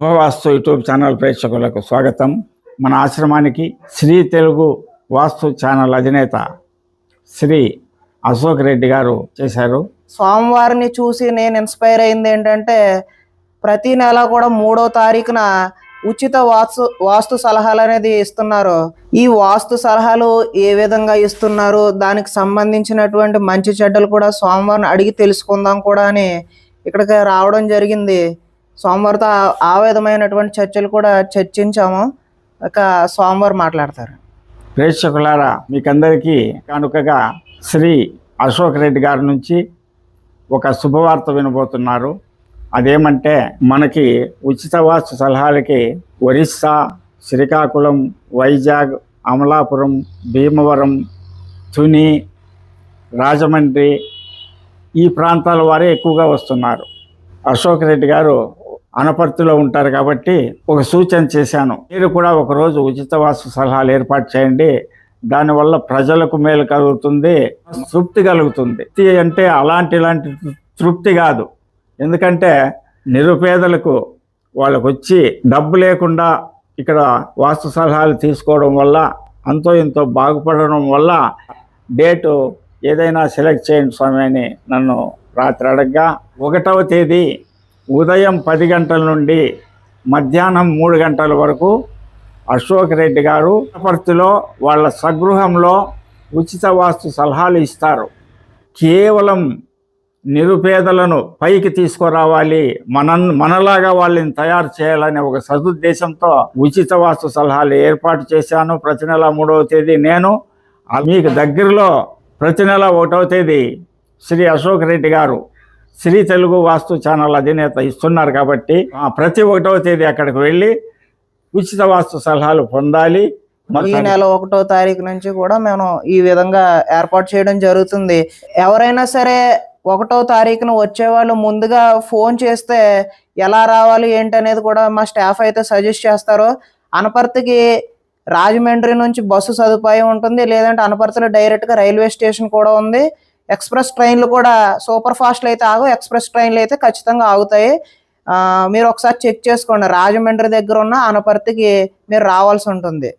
శుభవాస్తు YouTube channel ప్రేక్షకులకు స్వాగతం. మన ఆశ్రమానికి శ్రీ తెలుగు వాస్తు ఛానల్ అధినేత శ్రీ అశోక్ రెడ్డి గారు చేశారు. స్వామివారిని చూసి నేను ఇన్స్పైర్ అయింది ఏంటంటే ప్రతి నెల కూడా మూడో తారీఖున ఉచిత వాస్తు వాస్తు సలహాలు అనేది ఇస్తున్నారు. ఈ వాస్తు సలహాలు ఏ విధంగా ఇస్తున్నారు? దానికి సంబంధించినటువంటి మంచి చెడ్డలు కూడా స్వామివారిని అడిగి తెలుసుకుందాం కూడా అని ఇక్కడికి రావడం జరిగింది. సోమవారితో ఆ- విధమైనటువంటి చర్చలు కూడా చర్చించాము. ఇక సోమవారం మాట్లాడతారు. ప్రేక్షకులారా మీకందరికీ కానుకగా శ్రీ అశోక్ రెడ్డి గారి నుంచి ఒక శుభవార్త వినబోతున్నారు. అదేమంటే మనకి ఉచిత వాస్తు సలహాలకి ఒరిస్సా శ్రీకాకుళం వైజాగ్ అమలాపురం భీమవరం తుని రాజమండ్రి ఈ ప్రాంతాల వారే ఎక్కువగా వస్తున్నారు. అశోక్ రెడ్డి గారు అనపర్తిలో ఉంటారు కాబట్టి ఒక సూచన చేశాను. మీరు కూడా ఒకరోజు ఉచిత వాస్తు సలహాలు ఏర్పాటు చేయండి. దానివల్ల ప్రజలకు మేలు కలుగుతుంది తృప్తి కలుగుతుంది. తృప్తి అంటే అలాంటి ఇలాంటి తృప్తి కాదు. ఎందుకంటే నిరుపేదలకు వాళ్ళకు వచ్చి డబ్బు లేకుండా ఇక్కడ వాస్తు సలహాలు తీసుకోవడం వల్ల అంతో ఇంతో బాగుపడడం వల్ల డేటు ఏదైనా సెలెక్ట్ చేయండి స్వామి అని నన్ను రాత్రి అడగ్గా ఒకటవ తేదీ ఉదయం పది గంటల నుండి మధ్యాహ్నం మూడు గంటల వరకు అశోక్ రెడ్డి గారు పుట్టపర్తిలో వాళ్ళ స్వగృహంలో ఉచిత వాస్తు సలహాలు ఇస్తారు. కేవలం నిరుపేదలను పైకి తీసుకురావాలి మన మనలాగా వాళ్ళని తయారు చేయాలనే ఒక సదుద్దేశంతో ఉచిత వాస్తు సలహాలు ఏర్పాటు చేశాను. ప్రతి నెల మూడవ తేదీ నేను మీకు దగ్గరలో ప్రతి నెల ఒకటవ తేదీ శ్రీ అశోక్ రెడ్డి గారు శ్రీ తెలుగు వాస్తు ఛానల్ అధినేత ఇస్తున్నారు కాబట్టి ప్రతి ఒకటవ తేదీ అక్కడికి వెళ్ళి ఉచిత వాస్తు సలహాలు పొందాలి. ఈ నెల ఒకటో తారీఖు నుంచి కూడా మేము ఈ విధంగా ఏర్పాటు చేయడం జరుగుతుంది. ఎవరైనా సరే ఒకటో తారీఖున వచ్చే వాళ్ళు ముందుగా ఫోన్ చేస్తే ఎలా రావాలి ఏంటి అనేది కూడా మా స్టాఫ్ అయితే సజెస్ట్ చేస్తారు. అనపర్తికి రాజమండ్రి నుంచి బస్సు సదుపాయం ఉంటుంది. లేదంటే అనపర్తిలో డైరెక్ట్గా రైల్వే స్టేషన్ కూడా ఉంది. ఎక్స్ప్రెస్ ట్రైన్లు కూడా సూపర్ ఫాస్ట్లు అయితే ఆగు ఎక్స్ప్రెస్ ట్రైన్లు అయితే ఖచ్చితంగా ఆగుతాయి. మీరు ఒకసారి చెక్ చేసుకోండి. రాజమండ్రి దగ్గర ఉన్న అనపర్తికి మీరు రావాల్సి ఉంటుంది.